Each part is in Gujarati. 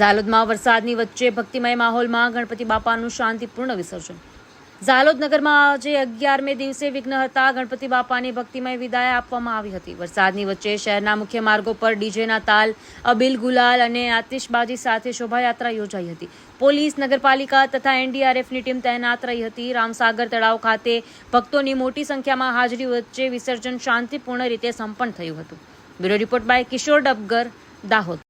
ઝાલોદમાં વરસાદની વચ્ચે ભક્તિમય માહોલમાં ગણપતિ બાપાનું શાંતિપૂર્ણ વિસર્જન. ઝાલોદ નગરમાં આજે અગિયારમે દિવસે વિઘ્ન હતા. ગણપતિ બાપાની ભક્તિમય વિદાય આપવામાં આવી હતી. વરસાદની વચ્ચે શહેરના મુખ્ય માર્ગો પર ડીજેના તાલ, અબિલ ગુલાલ અને આતિશબાજી સાથે શોભાયાત્રા યોજાઈ હતી. પોલીસ, નગરપાલિકા તથા એનડીઆરએફની ટીમ તૈનાત રહી હતી. રામસાગર તળાવ ખાતે ભક્તોની મોટી સંખ્યામાં હાજરી વચ્ચે વિસર્જન શાંતિપૂર્ણ રીતે સંપન્ન થયું હતું. Bureau report by Kishor Dabgar, Dahod.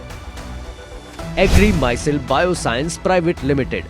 Agri Mycel Bioscience private limited.